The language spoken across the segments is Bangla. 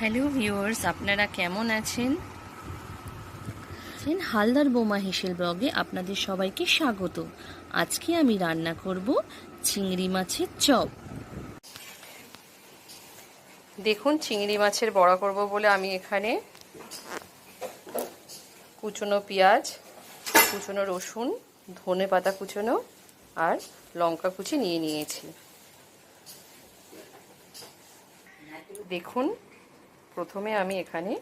হ্যালো ভিউয়ার্স আপনারা কেমন আছেন? আছেন হালদার বোমা হেসেল ব্লগে আপনাদের সবাইকে স্বাগত। আজকে আমি রান্না করব চিংড়ি মাছের চপ। দেখুন চিংড়ি মাছের বড়া করব বলে আমি এখানে কুচনো পেঁয়াজ কুচনো রসুন ধনে পাতা কুচনো আর লঙ্কা কুচি নিয়ে নিয়েছি। দেখুন প্রথমে আমি এখানে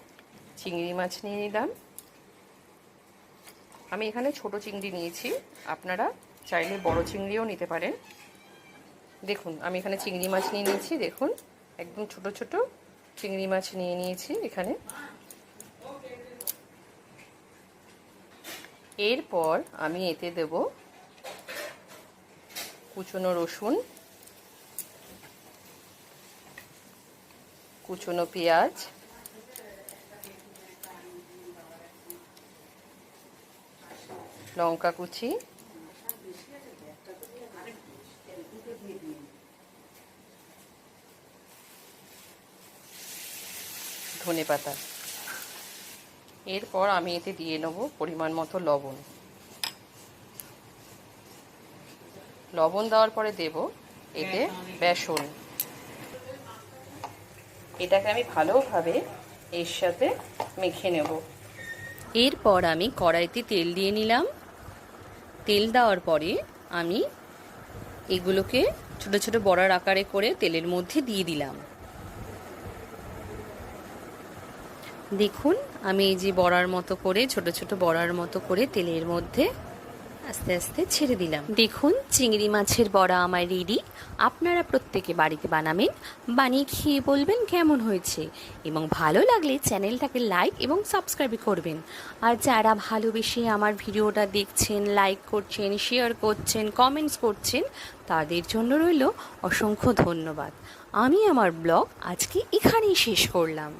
চিংড়ি মাছ নিয়ে নিলাম। আমি এখানে ছোট চিংড়ি নিয়েছি। আপনারা চাইলে বড় চিংড়িও নিতে পারেন। দেখুন, আমি এখানে চিংড়ি মাছ নিয়ে নিয়েছি। দেখুন, একদম ছোট ছোট চিংড়ি মাছ নিয়ে নিয়েছি এখানে। এরপর আমি এতে দেব কুচনো রসুন কুচনো পেঁয়াজ। লঙ্কা কুচি। ধনে পাতা। এরপর আমি এতে দিয়ে নেব পরিমাণ মতো লবণ। লবণ দেওয়ার পরে দেব এতে বেসন। এটাকে আমি ভালোভাবে এর সাথে মেখে নেব। এরপর আমি কড়াইতে তেল দিয়ে নিলাম। তেল দেওয়ার পরে আমি এগুলোকে ছোট ছোট বড়ার আকারে করে তেলের মধ্যে দিয়ে দিলাম। দেখুন, আমি এই যে বড়ার মতো করে, ছোট ছোট বড়ার মতো করে তেলের মধ্যে আস্তে আস্তে ছেড়ে দিলাম। দেখুন, চিংড়ি মাছের বড়া আমার রেডি আপনারা প্রত্যেকে বাড়িতে বানাবেন, বানিয়ে খেয়ে বলবেন কেমন হয়েছে। এবং ভালো লাগলে চ্যানেলটাকে লাইক এবং সাবস্ক্রাইব করবেন। আর যারা ভালোবেসে আমার ভিডিওটা দেখছেন লাইক করছেন শেয়ার করছেন কমেন্টস করছেন, তাদের জন্য রইল অসংখ্য ধন্যবাদ। আমি আমার ব্লগ আজকে এখানেই শেষ করলাম।